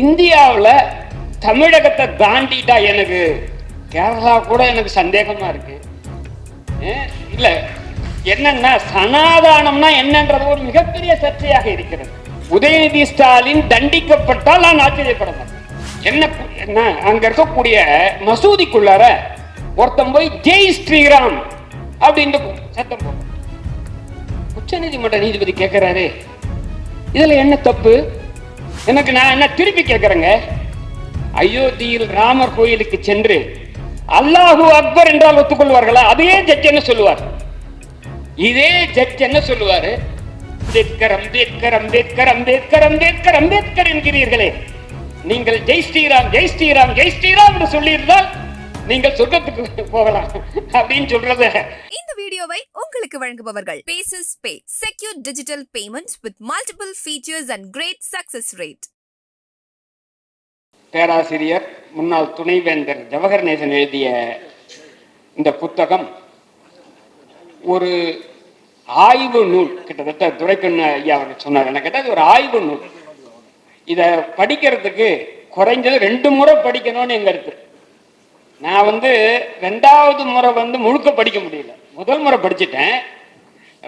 இந்தியாவில் தமிழகத்தை தாண்டிட்டா எனக்கு கேரளா கூட எனக்கு சந்தேகமா இருக்கு. இல்லை இல்ல என்னன்னா சனாதானம்னா என்னன்றது ஒரு மிகப்பெரிய சர்ச்சையாக இருக்கிறது. உதயநிதி ஸ்டாலின் தண்டிக்கப்பட்டால் நான் ஆச்சரியப்பட மாட்டேன். என்ன என்ன அங்க இருக்கக்கூடிய மசூதிக்குள்ளார ஒருத்தன் போய் ஜெய் ஸ்ரீராம் அப்படின்னு சத்தம் போடுறான். உச்சநீதிமன்ற நீதிபதி கேட்கிறாரு இதுல என்ன தப்பு? எனக்கு நான் என்ன திருப்பி கேட்கிறேங்க அயோத்தியில் ராமர் கோயிலுக்கு சென்று அல்லாஹூ அக்பர் என்றால் ஒத்துக்கொள்வார்களா? அதே ஜட்ஜ் என்ன சொல்லுவார்? இதே ஜட்ஜ் என்ன சொல்லுவாரு? அம்பேத்கர் அம்பேத்கர் அம்பேத்கர் அம்பேத்கர் அம்பேத்கர் அம்பேத்கர் என்கிறீர்களே. நீங்கள் ஜெய் ஸ்ரீராம் ஜெய் ஸ்ரீராம் ஜெய் ஸ்ரீராம் என்று சொல்லியிருந்தால் நீங்கள் சொர்க்கத்துக்கு போகலாம் அப்படின்னு சொல்றத இந்த வீடியோவை உங்களுக்கு வழங்குபவர்கள். Bases pay secure digital payments with multiple features and great success rate பேராசிரியர் முன்னாள் துணைவேந்தர் ஜவஹர் நேசன் எழுதிய இந்த புத்தகம் ஒரு ஆய்வு நூல். கிட்டத்தட்ட துரைக்கண்ணு ஐயா அவர்கள் சொன்னார். எனக்கு கேட்டால் ஒரு ஆய்வு நூல். இதை படிக்கிறதுக்கு குறைஞ்சது ரெண்டு முறை படிக்கணும்னு எங்க இருக்கு. நான் வந்து ரெண்டாவது முறை வந்து முழுக்க படிக்க முடியல. முதல் முறை படிச்சுட்டேன்.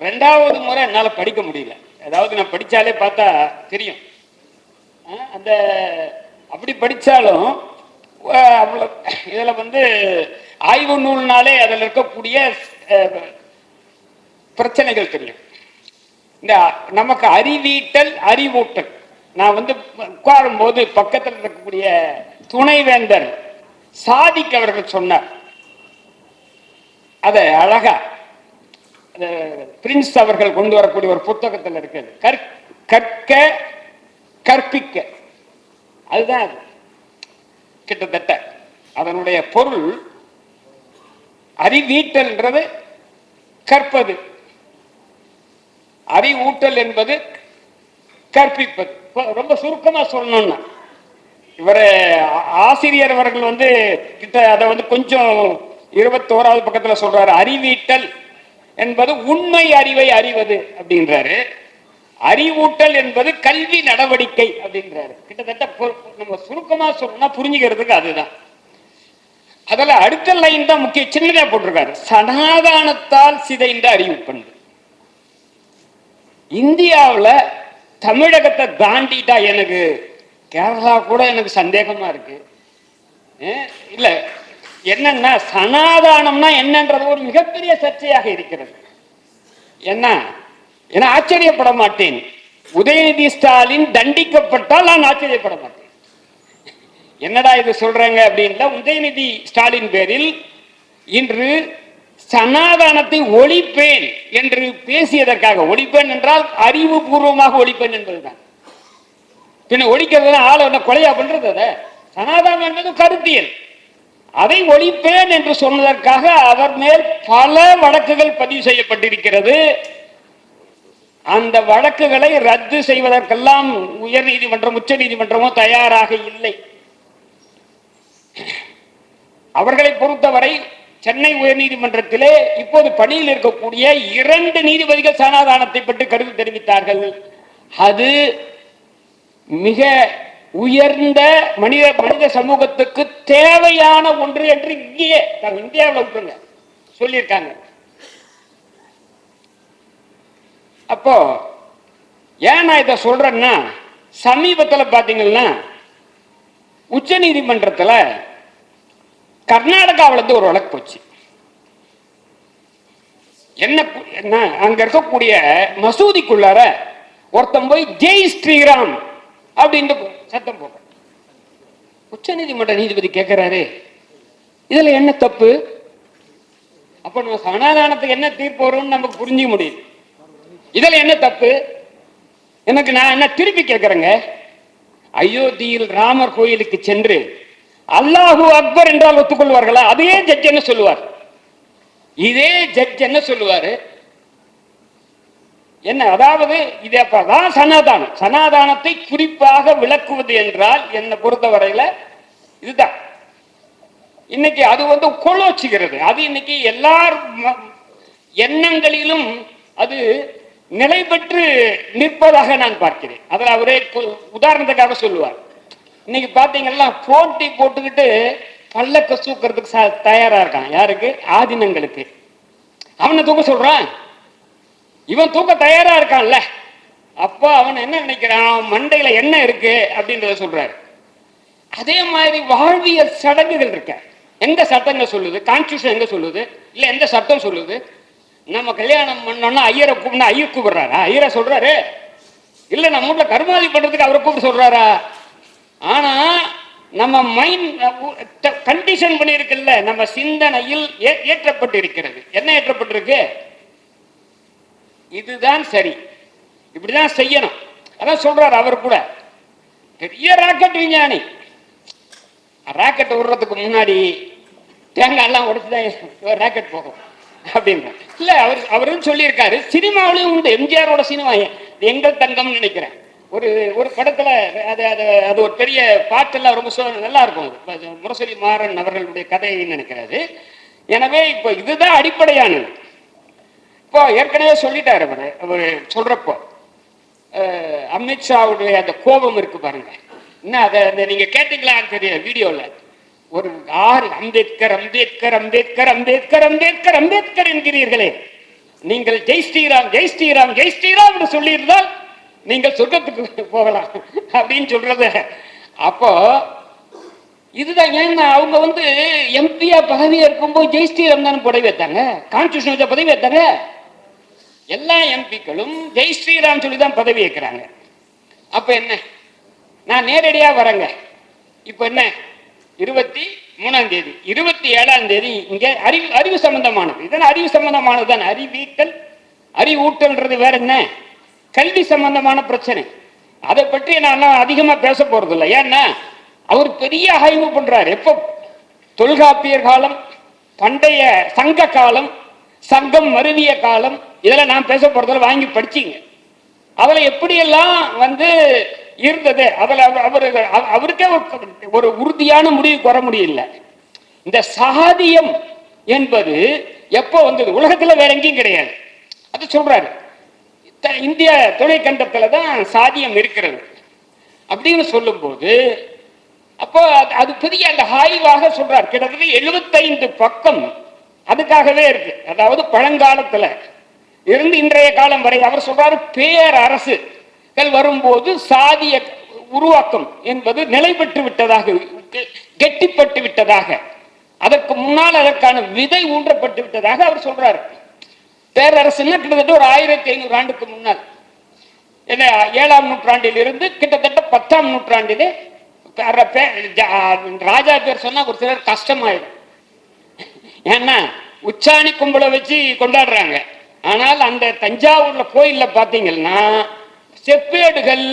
ரெண்டாவது முறை என்னால் படிக்க முடியல. அதாவது நான் படித்தாலே பார்த்தா தெரியும். அந்த அப்படி படித்தாலும் அவ்வளோ இதில் வந்து ஆய்வு நூல்னாலே அதில் இருக்கக்கூடிய பிரச்சனைகள் தெரியும். இந்த நமக்கு அறிவீட்டல் அறிவூட்டல். நான் வந்து உட்காரும் போது பக்கத்தில் இருக்கக்கூடிய துணைவேந்தர் சாதிக்கு அவர்கள் சொன்னார். அதை அழகா பிரின்ஸ் அவர்கள் கொண்டு வரக்கூடிய ஒரு புத்தகத்தில் இருக்குது கற் கற்க கற்பிக்க. அதுதான் அது. கிட்டத்தட்ட அதனுடைய பொருள் அறிவீட்டல்ன்றது கற்பது. அறிவூட்டல் என்பது கற்பிப்பது. ரொம்ப சுருக்கமாக சொல்லணும்னா இவர் ஆ- ஆசிரியர் அவர்கள் வந்து கிட்ட அதை வந்து கொஞ்சம் இருபத்தோராவது பக்கத்துல சொல்றாரு அறிவீட்டல் என்பது உண்மை அறிவை அறிவது அப்படின்றாரு. அறிவூட்டல் என்பது கல்வி நடவடிக்கை அப்படின்றாரு. கிட்டத்தட்ட நம்ம சுருக்கமா சொல்லணும்னா புரிஞ்சுக்கிறதுக்கு அதுதான். அதுல அடுத்த லைன் தான் முக்கிய சின்னதா போட்டிருக்காரு. சனாதானத்தால் சிதைந்த அறிவு பண்பு இந்தியாவுல தமிழகத்தை தாண்டிட்டா எனக்கு கேரளா கூட எனக்கு சந்தேகமா இருக்கு. இல்லை என்னன்னா சனாதானம்னா என்னன்றது ஒரு மிகப்பெரிய சர்ச்சையாக இருக்கிறது. என்ன? என ஆச்சரியப்பட மாட்டேன். உதயநிதி ஸ்டாலின் தண்டிக்கப்பட்டால் நான் ஆச்சரியப்பட மாட்டேன். என்னடா இது சொல்றாங்க அப்படின்னா உதயநிதி ஸ்டாலின் பேரில் இன்று சனாதானத்தை ஒழிப்பேன் என்று பேசியதற்காக ஒழிப்பேன் என்றால் அறிவுபூர்வமாக ஒழிப்பேன் என்பதுதான். பின்ன ஒழிக்கிறது ஆளை என்ன கொலையா பண்றது அதை? சனாதானம் என்பது கருத்தியல். அதை ஒழிப்பேன் என்று சொன்னதற்காக அவர் மேல் பல வழக்குகள் பதிவு செய்யப்பட்டிருக்கிறது. அந்த வழக்குகளை ரத்து செய்வதற்கெல்லாம் உயர் நீதிமன்றம் உச்ச நீதிமன்றமோ தயாராக இல்லை. அவர்களை பொறுத்தவரை சென்னை உயர்நீதிமன்றத்திலே இப்போது பணியில் இருக்கக்கூடிய இரண்டு நீதிபதிகள் சனாதானத்தை பற்றி கருத்து தெரிவித்தார்கள். அது மிக உயர்ந்த மனித மனித சமூகத்துக்கு தேவையான ஒன்று என்று இங்கேயே நாங்கள் இந்தியாவில் விட்டுருங்க சொல்லியிருக்காங்க. அப்போ ஏன் நான் இதை சொல்றேன்னா சமீபத்தில் பார்த்தீங்கன்னா உச்ச நீதிமன்றத்தில் கர்நாடகாவுல இருந்து ஒரு வழக்கு போச்சு. என்ன அங்க இருக்கக்கூடிய மசூதிக்குள்ளார ஒருத்தன் போய் ஜெய் ஸ்ரீராம் அப்படின்னு சத்தம் போடுறோம் உச்ச நீதிமன்ற நீதிபதி கேட்கிறாரு இதுல என்ன தப்பு? அப்ப நம்ம சனாதானத்துக்கு என்ன தீர்ப்பு வரும்னு நமக்கு புரிஞ்சுக்க முடியுது. இதுல என்ன தப்பு? எனக்கு நான் என்ன திருப்பி கேட்கிறேங்க அயோத்தியில் ராமர் கோயிலுக்கு சென்று அல்லாஹு அக்பர் என்றால் ஒத்துக்கொள்வார்களா? அதே ஜட்ஜ் என்ன சொல்லுவார்? இதே ஜட்ஜ் என்ன சொல்லுவாரு? என்ன அதாவது இது அப்பதான் சனாதானம். சனாதானத்தை குறிப்பாக விளக்குவது என்றால் என்னை பொறுத்தவரையில இதுதான். இன்னைக்கு அது வந்து கொலோச்சுகிறது அது இன்னைக்கு எல்லார் எண்ணங்களிலும் அது நிலை பெற்று நிற்பதாக நான் பார்க்கிறேன். அதில் அவரே கு- உதாரணத்துக்காக சொல்லுவார். இன்னைக்கு பார்த்தீங்கன்னா போட்டி போட்டுக்கிட்டு பல்லக்க தூக்கிறதுக்கு தயாரா இருக்கான். யாருக்கு? ஆதினங்களுக்கு. அவனை தூக்க சொல்றான். இவன் தூக்க தயாரா இருக்கான்ல. அப்போ அவன் என்ன நினைக்கிறான்? மண்டையில என்ன இருக்கு? அப்படின்றத சொல்றாரு. அதே மாதிரி வாழ்வியல் சடங்குகள் இருக்க. எந்த சட்டங்க சொல்லுது? கான்ஸ்டியூஷன் எங்க சொல்லுது? இல்ல எந்த சட்டம் சொல்லுது? நம்ம கல்யாணம் பண்ணோம்னா ஐயரை கூப்பிட்டு ஐயர் கூப்பிடுறாரா? ஐயரை சொல்றாரு. இல்ல நம்ம வீட்டுல கருமாதி பண்றதுக்கு அவரை கூப்பிட்டு சொல்றாரா? ஆனா நம்ம மைண்ட் கண்டிஷன் பண்ணியிருக்குல்ல. நம்ம சிந்தனையில் ஏ- ஏற்றப்பட்டு இருக்கிறது என்ன ஏற்றப்பட்டிருக்கு? இதுதான் சரி. இப்படிதான் செய்யணும். அதான் சொல்றாரு அவர் கூட. பெரிய ராக்கெட் விஞ்ஞானி. ராக்கெட் விடுறதுக்கு முன்னாடி தேங்காய் எல்லாம் உடைச்சு தான் ராக்கெட் போகும். அப்படின்ற இல்ல அவர் அவரும் சொல்லியிருக்காரு. சினிமாவிலையும் உண்டு. எம்ஜிஆரோட சினிமா. எங்கள் தங்கம்னு நினைக்கிறேன். ஒரு ஒரு படத்துல அது அது அது ஒரு பெரிய பாட்டெல்லாம் ரொம்ப நல்லா இருக்கும். அது. முரசொலி மாறன் அவர்களுடைய கதைன்னு நினைக்கிறாரு. எனவே இப்போ இதுதான் அடிப்படையானது. இப்போ ஏற்கனவே சொல்லிட்டார் அவர். அவர் சொல்றப்போ அமித்ஷாவுடைய அந்த கோபம் இருக்கு பாருங்க. என்ன அதை அந்த நீங்க கேட்டீங்களான்னு தெரியும் வீடியோல. ஒரு ஆறு அம்பேத்கர் அம்பேத்கர் அம்பேத்கர் அம்பேத்கர் அம்பேத்கர் அம்பேத்கர் என்கிறீர்களே. நீங்கள் ஜெய் ஸ்ரீராம் ஜெய் ஸ்ரீராம் ஜெய் ஸ்ரீராம் என்று சொல்லியிருந்தால் நீங்கள் சொர்க்கத்துக்கு போகலாம் அப்படின்னு சொல்றது. அப்போ இதுதான் ஏன்னா அவங்க வந்து எம்பியா பதவி இருக்கும்போது ஜெய் ஸ்ரீராம் தானே பதவி வைத்தாங்க கான்ஸ்டியூஷன் வச்ச பதவி வைத்தாங்க எல்லா எம்பிக்களும் ஜெய் ஸ்ரீராம் சொல்லி தான் பதவி ஏற்கிறாங்க. அப்ப என்ன? நான் நேரடியா வரேங்க. இப்ப என்ன? இருபத்தி மூணாம் தேதி. இருபத்தி ஏழாம் தேதி இங்க அறிவு அறிவு சம்பந்தமானது. இதெல்லாம் அறிவு சம்பந்தமானது தான்? அறிவீக்கல் அறிவூட்டல்ன்றது வேற என்ன? கல்வி சம்பந்தமான பிரச்சனை. அதை பற்றி நான் அதிகமா பேச போறது இல்லை ஏன்னா அவர் பெரிய ஆய்வு பண்றாரு. எப்போ? தொல்காப்பியர் காலம் பண்டைய சங்க காலம் சங்கம் மருவிய காலம் இதெல்லாம் நான் பேச போறதில்ல வாங்கி படிச்சிங்க. அதில் எப்படியெல்லாம் வந்து இருந்தது? அதில் அவர் அவருக்கே ஒரு- உறுதியான முடிவுக்கு வர முடியல. இந்த சாதியம் என்பது எப்போ வந்தது? உலகத்தில் வேற எங்கேயும் கிடையாது. அது சொல்றாரு. த- இந்திய கண்டத்தில் தான் சாதியம் இருக்கிறது. அப்படின்னு சொல்லும்போது அப்போ அது- அது பெரிய அந்த ஆய்வாக சொல்றார். கிட்டத்தட்ட எழுபத்தைந்து பக்கம் அதுக்காகவே இருக்கு. அதாவது பழங்காலத்தில். இருந்து இன்றைய காலம் வரை அவர் சொல்றாரு பேரரசுகள் வரும்போது சாதிய உருவாக்கம் என்பது நிலை பெற்று விட்டதாக கெட்டிப்பட்டு விட்டதாக அதற்கு முன்னால் அதற்கான விதை ஊன்றப்பட்டு விட்டதாக அவர் சொல்றாரு. பேரரசுன்னா கிட்டத்தட்ட ஒரு ஆயிரத்தி ஐநூறு ஆண்டுக்கு முன்னால். என்ன ஏழாம் நூற்றாண்டில் இருந்து கிட்டத்தட்ட பத்தாம் நூற்றாண்டிலே ராஜா பேர் சொன்னா ஒரு சிலர் கஷ்டமாயிடும். ஏன்னா உச்சாணி கும்பலை வச்சு கொண்டாடுறாங்க. ஆனால் அந்த தஞ்சாவூர்ல கோயில்ல பாத்தீங்கன்னா செப்பேடுகள்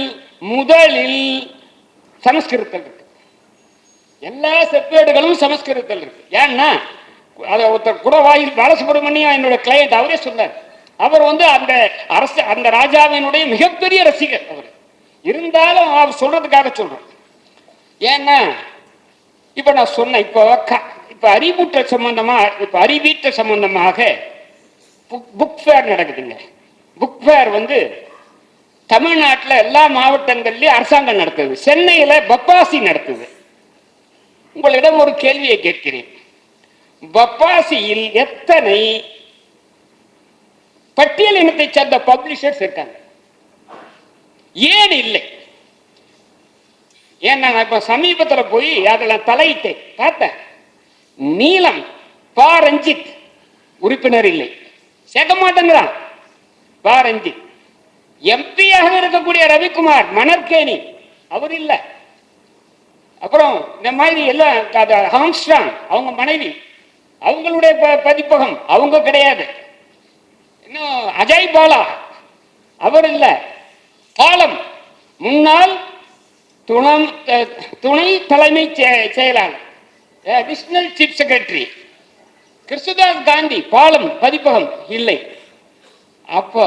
முதலில் சமஸ்கிருதத்தில் இருக்கு. எல்லா செப்பேடுகளும் சமஸ்கிருதத்தில் இருக்கு. ஏன்னா அதை ஒருத்தர் குடவாயில் பாலசுப்ரமணியம் என்னோட கிளையண்ட் அவரே சொன்னார். அவர் வந்து அந்த அரசு அந்த ராஜாவினுடைய மிகப்பெரிய ரசிகர் அவர். இருந்தாலும் அவர் சொல்றதுக்காக சொல்றேன் ஏன்னா இப்ப நான் சொன்னேன் இப்போ இப்போ இப்ப அறிவூட்டல் சம்பந்தமா இப்போ அறிவீட்டல் சம்பந்தமாக புக் ஃபேர் நடக்குதுங்க. புக் ஃபேர் வந்து தமிழ்நாட்டுல எல்லா மாவட்டங்கள்லயும் அரசாங்கம் நடத்துது. சென்னையில பப்பாசி நடத்துது. உங்களிடம் ஒரு கேள்வியை கேட்கிறேன். பப்பாசியில் எத்தனை பட்டியல் இனத்தை சேர்ந்த பப்ளிஷர்ஸ் இருக்காங்க? ஏன் இல்லை? ஏன்னா நான் இப்ப சமீபத்துல போய் அதில் தலையிட்டேன். பார்த்தேன். நீலம் பா ரஞ்சித் உறுப்பினர் இல்லை. சேர்க்க மாட்டேங்கிறான். பா எம்பியாக இருக்கக்கூடிய ரவிக்குமார் மணற்கேணி. அவர் இல்லை. அப்புறம் இந்த மாதிரி எல்லாம் அது அவங்க மனைவி. அவங்களுடைய ப- பதிப்பகம் அவங்க கிடையாது. இன்னும் அஜய் பாலா. அவர் இல்லை. பாலம். முன்னாள் துணம் துணை தலைமை செ- செயலாளர். Additional chief secretary Krishnadas Gandhi Palam பதிப்பகம் இல்லை. அப்போ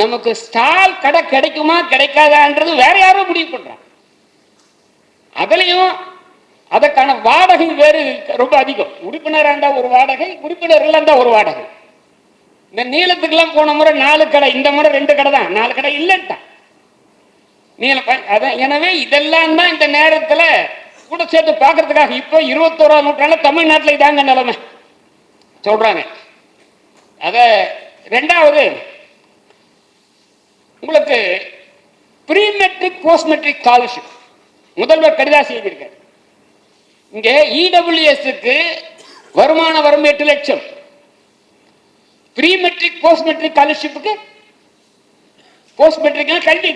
நமக்கு ஸ்டால் கடை கிடைக்குமா கிடைக்காதான்றது வேற யாரோ முடிவு பண்றான் அதுலயும் அதற்கான வாடகை வேறு ரொம்ப அதிகம். உறுப்பினராண்டா ஒரு வாடகை உறுப்பினர் இருந்தா ஒரு வாடகை. இந்த நீளத்துக்கெல்லாம் போன முறை நாலு கடை இந்த முறை ரெண்டு கடை தான். நாலு கடை இல்லைன்ட்டான். நீல அதான் எனவே இதெல்லாம் தான் இந்த நேரத்துல கூட சேர்த்து பார்க்கறதுக்காக இப்போ இருபத்தோராம் நூற்றாண்டு தமிழ்நாட்டுல இதாங்க நிலைமை. சொல்றாங்க. அத ரெண்டாவது உங்களுக்கு pre metric post metric scholarship முதல்வர் கடிதாசி எழுதியிருக்கார். இங்கே இடபிள்யூஎஸ்க்கு வருமான வரம்பு எட்டு லட்சம். ப்ரீ மெட்ரிக் போஸ்ட் மெட்ரிக் ஸ்காலர்ஷிப்புக்கு போஸ்ட் மெட்ரிக் கல்வி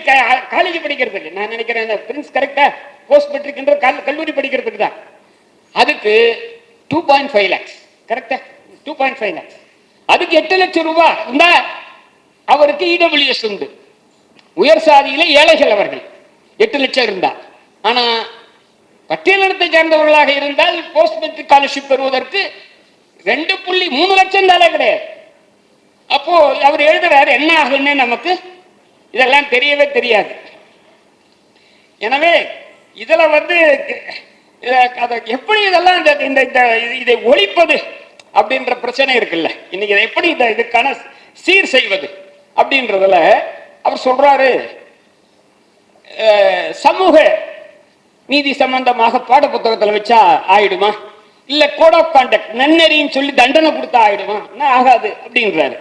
காலேஜ் படிக்கிறதுக்கு நான் நினைக்கிறேன் பிரின்ஸ் கரெக்டா போஸ்ட் மெட்ரிக்ன்ற கல்லூரி படிக்கிறதுக்கு தான். அதுக்கு டூ பாயிண்ட் ஃபைவ் லேக்ஸ் கரெக்டா டூ பாயிண்ட் ஃபைவ் லேக்ஸ் அதுக்கு எட்டு லட்சம் ரூபாய் இருந்தா அவருக்கு இடபிள்யூஎஸ் உண்டு. உயர் சாதியில ஏழைகள் அவர்கள். எட்டு லட்சம் இருந்தா. ஆனா பட்டியலினத்தை சேர்ந்தவர்களாக இருந்தால் போஸ்ட் மெட்ரிக் ஸ்காலர்ஷிப் பெறுவதற்கு ரெண்டு புள்ளி மூணு லட்சம் தானே கிடையாது. அப்போ அவர் எழுதுறாரு என்ன ஆகுன்னு நமக்கு? இதெல்லாம் தெரியவே தெரியாது. எனவே இதுல வந்து அதை எப்படி இதெல்லாம் இந்த இந்த இதை ஒழிப்பது அப்படின்ற பிரச்சனை இருக்குல்ல? இன்னைக்கு இதை எப்படி இந்த இதுக்கான சீர் செய்வது அப்படின்றதுல அவர் சொல்றாரு சமூக நீதி சம்பந்தமாக பாட புத்தகத்தில் வச்சா ஆயிடுமா? இல்ல கோட் ஆஃப் கான்டாக்ட் நன்னெறின்னு சொல்லி தண்டனை கொடுத்தா ஆயிடுமா? என்ன ஆகாது அப்படின்றாரு.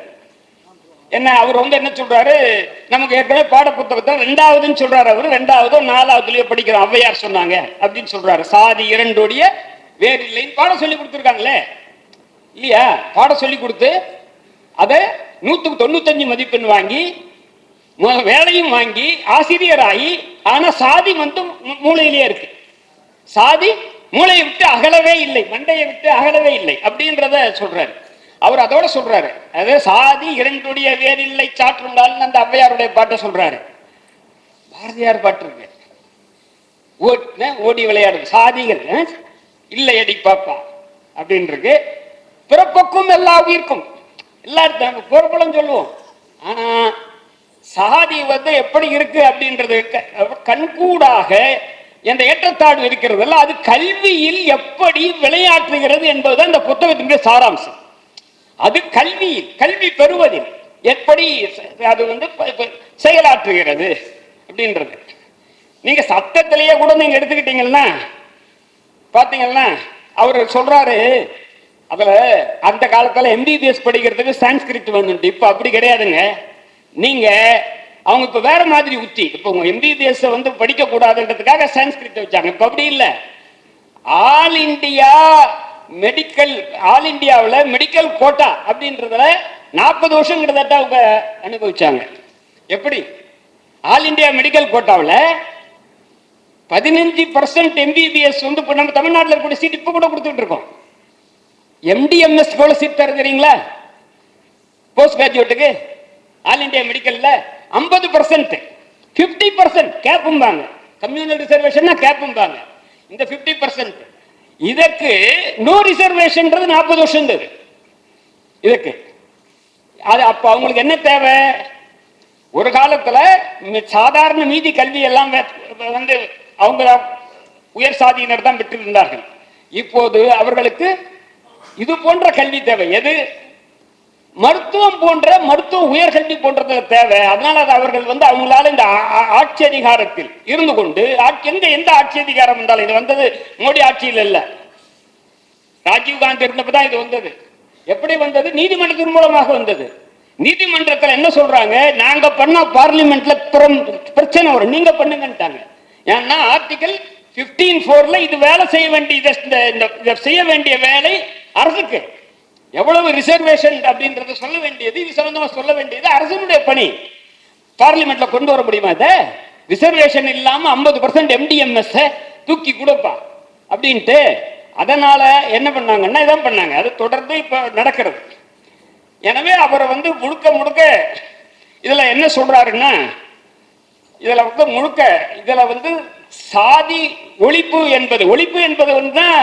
என்ன அவர் வந்து என்ன சொல்றாரு? நமக்கு ஏற்கனவே பாட புத்தகத்தை ரெண்டாவதுன்னு சொல்றாரு அவர். ரெண்டாவதோ நாலாவதுலயோ படிக்கிறோம் ஔவையார் சொன்னாங்க அப்படின்னு சொல்றாரு. சாதி இரண்டோடைய வேறு இல்லைன்னு பாடம் சொல்லி கொடுத்துருக்காங்களே. இல்லையா? பாடம் சொல்லி கொடுத்து அதை நூத்துக்கு தொண்ணூத்தஞ்சு மதிப்பெண் வாங்கி வேலையும் வாங்கி ஆசிரியராகி ஆனா சாதி வந்து மூ- மூளையிலேயே இருக்கு. சாதி மூளையை விட்டு அகலவே இல்லை மண்டையை விட்டு அகலவே இல்லை அப்படின்றத சொல்றாரு. அவர் அதோட சொல்றாரு. அதாவது சாதி இரண்டுடைய வேறில்லை சாற்றுண்டால்னு அந்த ஔவையாருடைய பாட்டை சொல்றாரு. பாரதியார் பாட்டு இருக்கு. ஓ- ஓடி விளையாடு சாதிகள் இல்லை அடி பாப்பா அப்படின்னு இருக்கு. பிறப்புக்கும் எல்லா உயிர்க்கும். எல்லாரும் பொறுப்பலும் சொல்லுவோம். ஆனா சாதி வந்து எப்படி இருக்கு அப்படின்றது கண்கூடாக எந்த ஏற்றத்தாழ்வு இருக்கிறதல்ல அது கல்வியில் எப்படி விளையாற்றுகிறது என்பதுதான் இந்த புத்தகத்தினுடைய சாராம்சம். அது கல்வியில் கல்வி பெறுவதில். எப்படி அது வந்து செயலாற்றுகிறது அப்படின்றது. நீங்க சத்தத்திலேயே கூட நீங்க எடுத்துக்கிட்டீங்கன்னா பாத்தீங்கன்னா அவர் சொல்றாரு அதுல அந்த காலத்துல எம்பிபிஎஸ் படிக்கிறதுக்கு சான்ஸ்கிரிட் வந்துட்டு இப்ப அப்படி கிடையாதுங்க. நீங்க அவங்க இப்ப வேற மாதிரி உத்தி இப்ப உங்க எம்பிபிஎஸ் வந்து படிக்க கூடாதுன்றதுக்காக சான்ஸ்கிரிட் வச்சாங்க. இப்ப அப்படி இல்ல. ஆல் இந்தியா மெடிக்கல் ஆல் இண்டியாவில் மெடிக்கல் கோட்டா அப்படின்றதுல நாற்பது வருஷம் கிட்டத்தட்ட அவங்க அனுபவிச்சாங்க. எப்படி? ஆல் இந்தியா மெடிக்கல் கோட்டாவில் பதினஞ்சு பர்சன்ட் எம்பிபிஎஸ் வந்து இப்போ நம்ம தமிழ்நாட்டில் இருக்கக்கூடிய சீட் இப்போ கூட கொடுத்துட்டு இருக்கோம். எம்டிஎம்எஸ் போல சீட் தருகிறீங்களா போஸ்ட் கிராஜுவேட்டுக்கு ஆல் இந்தியா மெடிக்கலில் ஐம்பது பர்சன்ட் ஃபிஃப்டி பர்சன்ட் கேப்பும்பாங்க கம்யூனல் ரிசர்வேஷன்னா கேப்பும்பாங்க இந்த ஃபிஃப்டி பர்சன்ட் இதற்கு நோ ரிசர்வேஷன்ன்றது நாற்பது வருஷம் இருந்தது இதுக்கு அது அப்போ அவங்களுக்கு என்ன தேவை? ஒரு காலத்துல சாதாரண மீதி கல்வி எல்லாம் வந்து அவங்க உயர் சாதியினர் தான் பெற்றிருந்தார்கள். இப்போது அவர்களுக்கு இது போன்ற கல்வி தேவை. எது? மருத்துவம் போன்ற மருத்துவ உயர்கல்வி போன்றது தேவை. அதனால அது அவர்கள் வந்து அவங்களால இந்த ஆ- ஆட்சி அதிகாரத்தில் இருந்து கொண்டு ஆட்சி- எந்த ஆட்சி அதிகாரம் வந்தாலும் இது வந்தது மோடி ஆட்சியில் இல்லை ராஜீவ் காந்தி இருந்தப்பதான் இது வந்தது. எப்படி வந்தது? நீதிமன்றத்தின் மூலமாக வந்தது. நீதிமன்றத்தில் என்ன சொல்றாங்க? நாங்க பண்ண பார்லிமெண்ட்ல பிரச்சனை வரும். நீங்க பண்ணுங்கன்ட்டாங்க. ஏன்னா ஆர்டிகல் பிப்டீன் போர்ல இது வேலை செய்ய வேண்டிய இந்த- இந்த- செய்ய வேண்டிய வேலை அரசுக்கு. எவ்வளவு ரிசர்வேஷன் அப்படின்றத சொல்ல வேண்டியது இது சம்பந்தமா சொல்ல வேண்டியது அரசனுடைய பணி. பார்லிமெண்ட்ல கொண்டு வர முடியுமா இதை? ரிசர்வேஷன் இல்லாம ஐம்பது பர்சன்ட் எம்டிஎம்எஸ் தூக்கி கொடுப்பா. அப்படின்ட்டு அதனால என்ன பண்ணாங்கன்னா இதான் பண்ணாங்க. அது தொடர்ந்து இப்ப நடக்கிறது. எனவே அவரை வந்து முழுக்க முழுக்க இதுல என்ன சொல்றாருன்னா இதுல வந்து முழுக்க இதுல வந்து சாதி ஒழிப்பு என்பது ஒழிப்பு என்பது வந்து தான்,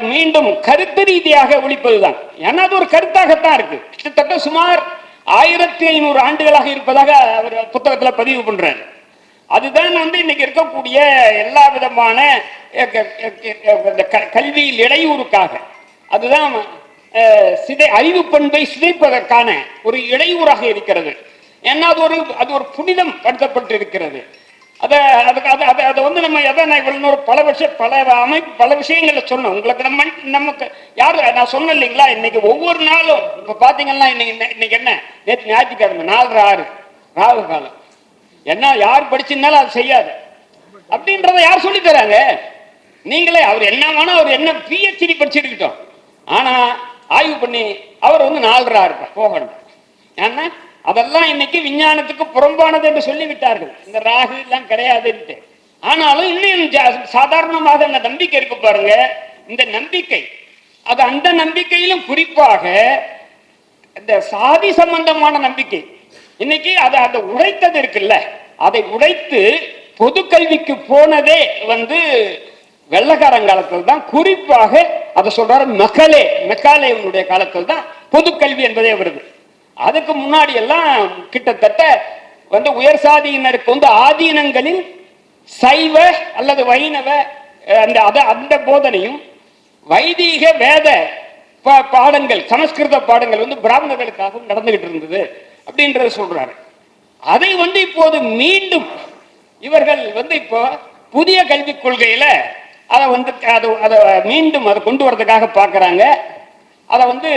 மீண்டும் கருத்து ரீதியாக ஒழிப்பதுதான். ஏன்னா அது ஒரு கருத்தாகத்தான் இருக்கு. கிட்டத்தட்ட சுமார் ஆயிரத்தி ஐநூறு ஆண்டுகளாக இருப்பதாக அவர் புத்தகத்துல பதிவு பண்றாரு. அதுதான் வந்து இன்னைக்கு இருக்கக்கூடிய எல்லா விதமான இந்த க- கல்வியில் இடையூறுக்காக. அதுதான் சிதை அறிவு பண்பை சிதைப்பதற்கான ஒரு இடையூறாக இருக்கிறது. ஏன்னா அது ஒரு அது ஒரு புனிதம் படுத்தப்பட்டிருக்கிறது. அதை அதுக்கு அதை அதை அதை வந்து நம்ம எதை நான் இவ்வளோ பல விஷயம் பல அமைப்பு பல விஷயங்களை சொன்னோம். உங்களுக்கு நம்ம நமக்கு யார் நான் சொன்னேன் இல்லைங்களா? இன்னைக்கு ஒவ்வொரு நாளும் இப்போ பார்த்தீங்கன்னா இன்னைக்கு இன்னைக்கு என்ன? நேற்று ஞாயிற்றுக்கிழமை நாலரை ஆறு ராகு காலம். என்ன யார் படிச்சிருந்தாலும் அது செய்யாது. அப்படின்றத யார் சொல்லி தராங்க? நீங்களே அவர் என்ன வேணும் அவர் என்ன பிஹெச்டி படிச்சிருக்கிட்டோம். ஆனா ஆய்வு பண்ணி அவர் வந்து நாலு ஆறு போகணும். ஏன்னா அதெல்லாம் இன்னைக்கு விஞ்ஞானத்துக்கு புறம்பானது என்று சொல்லிவிட்டார்கள். இந்த ராகு எல்லாம் கிடையாதுன்ட்டு. ஆனாலும் இன்னும் சாதாரணமாக இந்த நம்பிக்கை இருக்கு பாருங்க. இந்த நம்பிக்கை. அது அந்த நம்பிக்கையிலும் குறிப்பாக இந்த சாதி சம்பந்தமான நம்பிக்கை. இன்னைக்கு அதை அதை உடைத்தது இருக்குல்ல. அதை உடைத்து பொது கல்விக்கு போனதே வந்து வெள்ளக்காரங்காலத்தில் தான். குறிப்பாக அதை சொல்றாரு மெக்காலே மெக்காலேவனுடைய காலத்தில் தான் பொது கல்வி என்பதே வருது. அதுக்கு முன்னாடி எல்லாம் கிட்டத்தட்ட வந்து உயர் சாதியினருக்கு வந்து ஆதீனங்களில் சைவ அல்லது வைணவ அந்த அத அந்த போதனையும் வைதீக வேத பா- பாடங்கள் சமஸ்கிருத பாடங்கள் வந்து பிராமணர்களுக்காகவும் நடந்துகிட்டு இருந்தது அப்படின்றத சொல்றாரு. அதை வந்து இப்போது மீண்டும் இவர்கள் வந்து இப்போ புதிய கல்விக் கொள்கையில அதை வந்து அது அதை மீண்டும் அதை கொண்டு வரதுக்காக பார்க்கறாங்க. அதை வந்து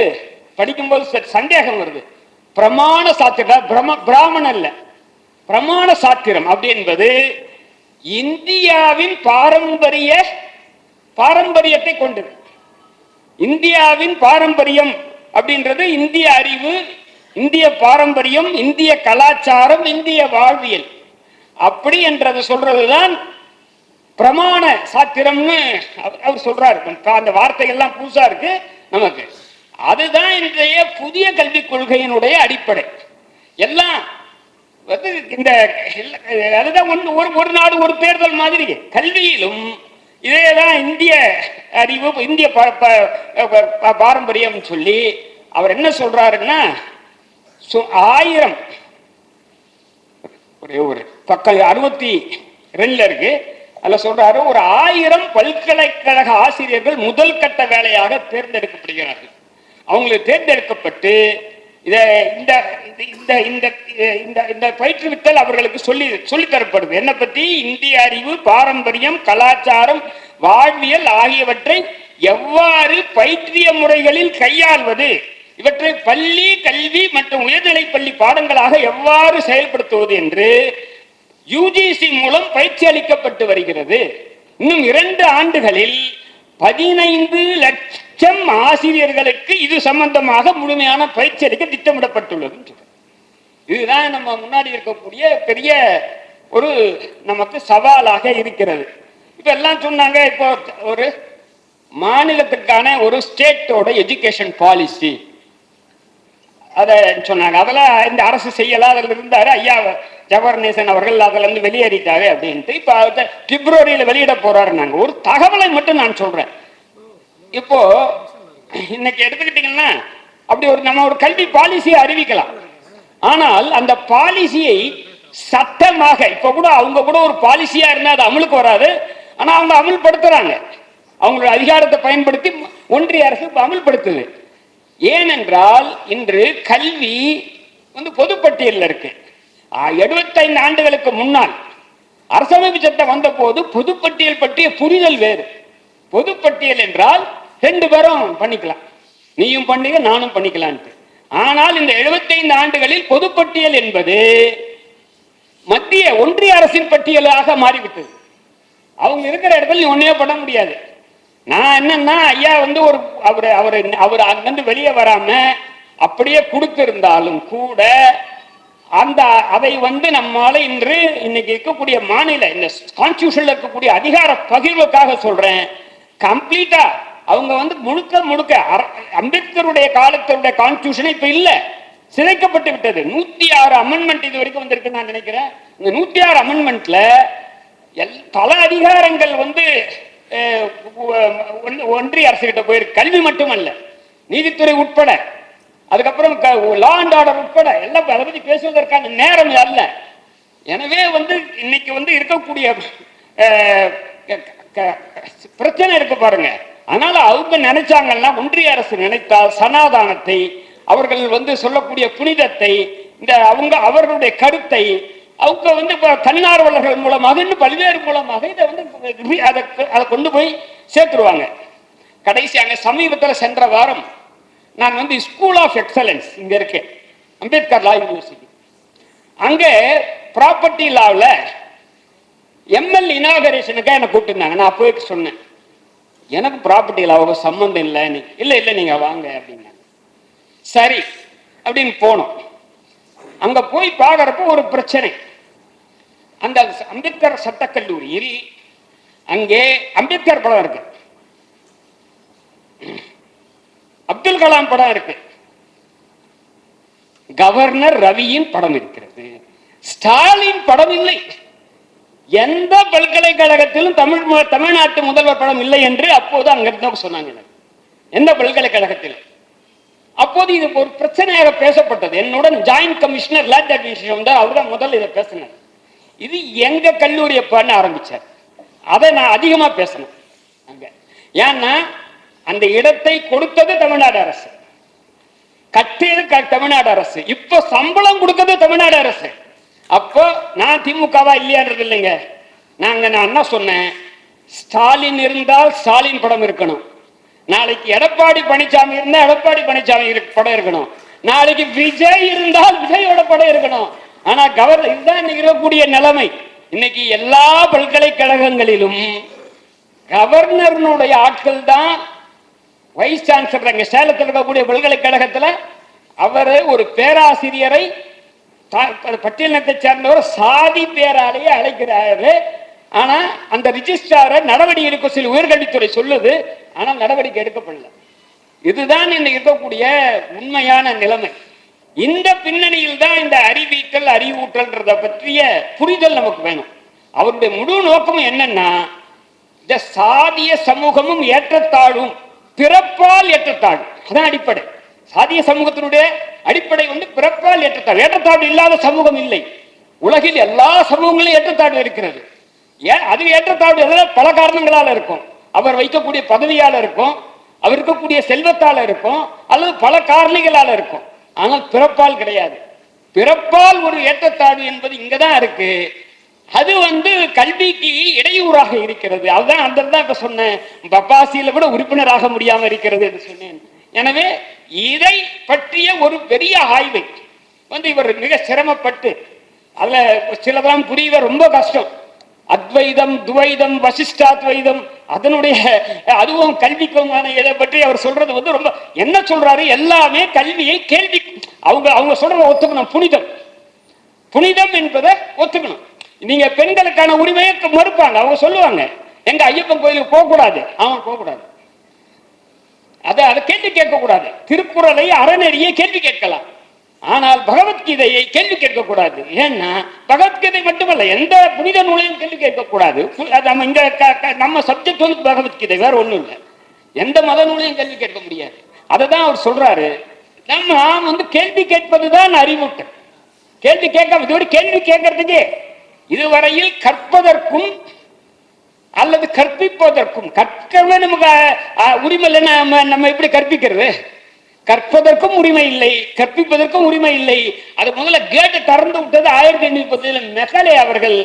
படிக்கும்போது சந்தேகம் வருது. பிரமாண சாத்திரம் பிரம பிராமணன் அல்ல. பிரமாண சாத்திரம் அப்படி என்பது இந்தியாவின் பாரம்பரிய பாரம்பரியத்தை கொண்டது. இந்தியாவின் பாரம்பரியம் அப்படின்றது இந்திய அறிவு இந்திய பாரம்பரியம் இந்திய கலாச்சாரம் இந்திய வாழ்வியல். அப்படி என்றது சொல்றதுதான் பிரமாண சாத்திரம்னு அவர் சொல்றாரு. அந்த வார்த்தைகள்லாம் புதுசா இருக்கு நமக்கு. அதுதான் இன்றைய புதிய கல்விக் கொள்கையினுடைய அடிப்படை. எல்லாம் வந்து இந்த அதுதான் ஒன்று ஒரு ஒரு நாடு ஒரு தேர்தல் மாதிரி. கல்வியிலும் இதேதான் இந்திய அறிவு இந்திய ப- ப- ப- பாரம்பரியம் சொல்லி அவர் என்ன சொல்றாருன்னா ஆயிரம் ஒரே ஒரு பக்கம் அறுபத்தி ரெண்டுல இருக்கு. அதுல சொல்றாரு ஒரு ஆயிரம் பல்கலைக்கழக ஆசிரியர்கள் முதல் கட்ட வேலையாக தேர்ந்தெடுக்கப்படுகிறார்கள். அவங்களுக்கு தேர்ந்தெடுக்கப்பட்டு இதை இந்த இந்த இந்த இந்த இந்த பயிற்றுவித்தல் அவர்களுக்கு சொல்லி சொல்லித்தரப்படும். என்னை என்ன பத்தி? இந்திய அறிவு பாரம்பரியம் கலாச்சாரம் வாழ்வியல் ஆகியவற்றை எவ்வாறு பயிற்றிய முறைகளில் கையாள்வது? இவற்றை பள்ளி கல்வி மற்றும் உயர்நிலைப் பள்ளி பாடங்களாக எவ்வாறு செயல்படுத்துவது என்று யுஜிசி மூலம் பயிற்சி அளிக்கப்பட்டு வருகிறது. இன்னும் இரண்டு ஆண்டுகளில் பதினைந்து லட்சம் செம் ஆசிரியர்களுக்கு இது சம்பந்தமாக முழுமையான பயிற்சி அளிக்க திட்டமிடப்பட்டுள்ளது. இதுதான் நம்ம முன்னாடி இருக்கக்கூடிய பெரிய ஒரு நமக்கு சவாலாக இருக்கிறது. இப்ப எல்லாம் சொன்னாங்க இப்போ ஒரு மாநிலத்துக்கான ஒரு ஸ்டேட்டோட எஜுகேஷன் பாலிசி அதை சொன்னாங்க. அதெல்லாம் இந்த அரசு செய்யல அதில் இருந்தார் ஐயா ஜவஹர்நேசன் அவர்கள் அதுல இருந்து வெளியேறிட்டாரு அப்படின்ட்டு இப்போ அதை பிப்ரவரியில் வெளியிட போறாரு நாங்கள் ஒரு தகவலை மட்டும் நான் சொல்றேன். இப்போ இன்னைக்கு எடுத்துக்கிட்டீங்கன்னா அப்படி ஒரு நம்ம ஒரு கல்வி பாலிசியை அறிவிக்கலாம். ஆனால் அந்த பாலிசியை சட்டமாக இப்ப கூட அவங்க கூட ஒரு பாலிசியா இருந்தா அது அமலுக்கு வராது. ஆனா அவங்க அமல்படுத்துறாங்க. அவங்களோட அதிகாரத்தை பயன்படுத்தி ஒன்றிய அரசு அமல்படுத்துது. ஏனென்றால் இன்று கல்வி வந்து பொதுப்பட்டியலில் இருக்கு. எழுபத்தைந்து ஆண்டுகளுக்கு முன்னால் அரசமைப்பு சட்டம் வந்த போது பொதுப்பட்டியல் பற்றிய புரிதல் வேறு. பொதுப்பட்டியல் என்றால் ரெண்டு பேரும் பண்ணிக்கலாம். நீயும் பண்ணிக்க நானும் பண்ணிக்கலான்ட்டு. ஆனால் இந்த 75 ஆண்டுகளில் பொதுப்பட்டியல் என்பது மத்திய ஒன்றிய அரசின் பட்டியலாக மாறிவிட்டது. அவங்க இருக்கிற இடத்துல நீ ஒன்னே பண்ண முடியாது. நான் என்னன்னா ஐயா வந்து ஒரு அவர் அவர் அவர் அங்கிருந்து வெளியே வராம அப்படியே கொடுத்திருந்தாலும் கூட அந்த அதை வந்து நம்மால இன்று இன்னைக்கு இருக்கக்கூடிய மாநில இந்த கான்ஸ்டியூஷன்ல இருக்கக்கூடிய அதிகார பகிர்வுக்காக சொல்றேன். கம்ப்ளீட்டா அவங்க வந்து முழுக்க முழுக்க அம்பேத்கருடைய காலத்தினுடைய கான்ஸ்டியூஷன் இப்ப இல்ல. சிதைக்கப்பட்டு விட்டது. நூத்தி ஆறு அமெண்ட்மெண்ட் இது வரைக்கும் வந்திருக்கு நான் நினைக்கிறேன். இந்த நூத்தி ஆறு அமெண்ட்மெண்ட்ல எல் பல அதிகாரங்கள் வந்து ஒன்றிய அரசு கிட்ட போயிருக்கு. கல்வி மட்டுமல்ல நீதித்துறை உட்பட. அதுக்கப்புறம் லா அண்ட் ஆர்டர் உட்பட. எல்லாம் அதை பத்தி பேசுவதற்கான நேரம் அல்ல. எனவே வந்து இன்னைக்கு வந்து இருக்கக்கூடிய பிரச்சனை இருக்கு பாருங்க. ஆனால் அவங்க நினைச்சாங்கன்னா ஒன்றிய அரசு நினைத்தால் சனாதானத்தை அவர்கள் வந்து சொல்லக்கூடிய புனிதத்தை இந்த அவங்க அவர்களுடைய கருத்தை அவங்க வந்து இப்போ தன்னார்வலர்கள் மூலமாக இன்னும் பல்வேறு மூலமாக இதை வந்து அதை அதை கொண்டு போய் சேர்த்துருவாங்க. கடைசி அங்கே சமீபத்தில் சென்ற வாரம் நான் வந்து ஸ்கூல் ஆஃப் எக்ஸலன்ஸ் இங்கே இருக்கேன் அம்பேத்கர் லா யூனிவர்சிட்டி அங்கே ப்ராப்பர்ட்டி லாவில் எம்எல் இனாகரேஷனுக்காக என்னை கூப்பிட்டுருந்தாங்க. நான் அப்போவே சொன்னேன். எனக்கு ப்ராப்பர்ட்டியில் அவங்க சம்மந்தம் இல்லை நீ இல்லை இல்லை நீங்கள் வாங்க அப்படின்னாங்க. சரி அப்படின்னு போனோம். அங்கே போய் பார்க்குறப்போ ஒரு பிரச்சனை. அந்த அம்பேத்கர் சட்டக்கல்லூரியில் அங்கே அம்பேத்கர் படம் இருக்கு. அப்துல் கலாம் படம் இருக்கு. கவர்னர் ரவியின் படம் இருக்கிறது. ஸ்டாலின் படம் இல்லை. எந்த பல்கலைக்கழகத்திலும் தமிழ் தமிழ்நாட்டு முதல்வர் படம் இல்லை என்று அப்போது அங்கிருந்து சொன்னாங்க எனக்கு. எந்த பல்கலைக்கழகத்திலும் அப்போது இது ஒரு பிரச்சனையாக பேசப்பட்டது. என்னுடன் ஜாயின்ட் கமிஷனர் லேட் அட்மினிஸ்ட்ரேஷன் வந்தார் அவர் தான் முதல்ல இதை பேசினார். இது எங்க கல்லூரியை பண்ண ஆரம்பிச்சார். அதை நான் அதிகமா பேசணும் அங்க. ஏன்னா அந்த இடத்தை கொடுத்தது தமிழ்நாடு அரசு. கட்டியது தமிழ்நாடு அரசு. இப்போ சம்பளம் கொடுத்தது தமிழ்நாடு அரசு. திமுகவா இல்லையான்றது இல்லைங்க. நாங்க நான் என்ன சொன்னேன்? ஸ்டாலின் இருந்தால் ஸ்டாலின் படம் இருக்கணும். நாளைக்கு எடப்பாடி பழனிசாமி இருந்தா எடப்பாடி பழனிசாமி படம் இருக்கணும். நாளைக்கு விஜய் இருந்தால் விஜயோட படம் இருக்கணும். ஆனா கவர்னர் இதுதான் இன்னைக்கு இருக்கக்கூடிய நிலைமை. இன்னைக்கு எல்லா பல்கலைக்கழகங்களிலும் கவர்னருடைய ஆட்கள் தான் வைஸ் சான்சலர். அங்க சேலத்தில் இருக்கக்கூடிய பல்கலைக்கழகத்தில் அவர் ஒரு பேராசிரியரை பட்டியலினத்தை சேர்ந்தவர் சாதி பேராலேயே அழைக்கிறாரு. ஆனா அந்த ரிஜிஸ்டாரை நடவடிக்கை எடுக்க சொல்லி உயர்கல்வித்துறை சொல்லுது ஆனால் நடவடிக்கை எடுக்கப்படல. இதுதான் இன்னைக்கு இருக்கக்கூடிய உண்மையான நிலைமை. இந்த பின்னணியில் தான் இந்த அறிவீட்டல் அறிவூட்டல்ன்றத பற்றிய புரிதல் நமக்கு வேணும். அவருடைய முழு நோக்கம் என்னன்னா இந்த சாதிய சமூகமும் ஏற்றத்தாழும் பிறப்பால் ஏற்றத்தாழும் அதான் அடிப்படை. சாதிய சமூகத்தினுடைய அடிப்படை வந்து பிறப்பால் ஏற்றத்தாழ்வு. ஏற்றத்தாழ்வு இல்லாத சமூகம் இல்லை. உலகில் எல்லா சமூகங்களிலும் ஏற்றத்தாழ்வு இருக்கிறது. ஏன்? அது ஏற்றத்தாழ்வு எல்லாம் பல காரணங்களால் இருக்கும். அவர் வைக்கக்கூடிய பதவியால் இருக்கும். அவர் இருக்கக்கூடிய செல்வத்தால் இருக்கும். அல்லது பல காரணிகளால் இருக்கும். ஆனால் பிறப்பால் கிடையாது. பிறப்பால் ஒரு ஏற்றத்தாழ்வு என்பது இங்கதான் இருக்கு. அது வந்து கல்விக்கு இடையூறாக இருக்கிறது. அதுதான் அந்த தான் இப்ப சொன்னேன். பப்பாசியில கூட உறுப்பினராக முடியாம இருக்கிறது என்று சொன்னேன். எனவே இதை பற்றிய ஒரு பெரிய ஆய்வை வந்து இவர் மிக சிரமப்பட்டு அதில் சிலதெல்லாம் புரியுத ரொம்ப கஷ்டம். அத்வைதம் துவைதம் வசிஷ்டாத்வைதம் அதனுடைய அதுவும் கல்விக்குமான இதை பற்றி அவர் சொல்றது வந்து ரொம்ப என்ன சொல்றாரு? எல்லாமே கல்வியை கேள்வி அவங்க அவங்க சொல்றத ஒத்துக்கணும் புனிதம். புனிதம் என்பதை ஒத்துக்கணும். நீங்க பெண்களுக்கான உரிமையை மறுப்பாங்க அவங்க சொல்லுவாங்க எங்க ஐயப்பன் கோயிலுக்கு போகக்கூடாது. அவங்க அவன் அதை அதை கேள்வி கேட்கக்கூடாது. திருக்குறளை அறநெறியை கேள்வி கேட்கலாம். ஆனால் பகவத்கீதையை கேள்வி கேட்கக்கூடாது. ஏன்னா பகவத்கீதை மட்டுமல்ல எந்த புனித நூலையும் கேள்வி கேட்கக்கூடாது. நம்ம இந்த நம்ம சப்ஜெக்ட் வந்து பகவத்கீதை வேற ஒன்றும் இல்லை. எந்த மத நூலையும் கேள்வி கேட்க முடியாது. அதை தான் அவர் சொல்றாரு. நம்ம நாம் வந்து கேள்வி கேட்பதுதான் அறிவுட்டு கேள்வி கேட்காம இதோட கேள்வி கேட்கறதுக்கு. இதுவரையில் கற்பதற்கும் அல்லது கற்பிப்பதற்கும் கற்கவே நமக்கு உரிமை இல்லைன்னா நம்ம நம்ம எப்படி கற்பிக்கிறது? கற்பதற்கும் உரிமை இல்லை கற்பிப்பதற்கும் உரிமை இல்லை. அது முதல்ல கேட்டு திறந்து விட்டது ஆயிரத்தி எண்ணூத்தி பத்துல மெகலே அவர்கள்.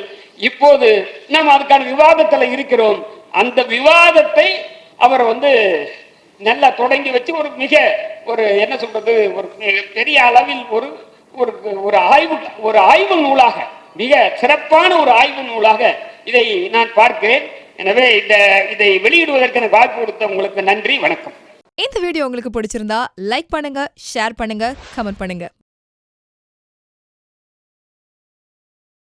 இப்போது நாம் அதுக்கான விவாதத்தில் இருக்கிறோம். அந்த விவாதத்தை அவர் வந்து நல்லா தொடங்கி வச்சு ஒரு மிக ஒரு என்ன சொல்றது ஒரு பெரிய அளவில் ஒரு ஒரு ஒரு ஆய்வு ஒரு ஆய்வு நூலாக மிக சிறப்பான ஒரு ஆய்வு நூலாக இதை நான் பார்க்கிறேன். எனவே இந்த இதை வெளியிடுவதற்கு வாய்ப்பு கொடுத்த உங்களுக்கு நன்றி வணக்கம். இந்த வீடியோ உங்களுக்கு பிடிச்சிருந்தா லைக் பண்ணுங்க ஷேர் பண்ணுங்க கமெண்ட் பண்ணுங்க.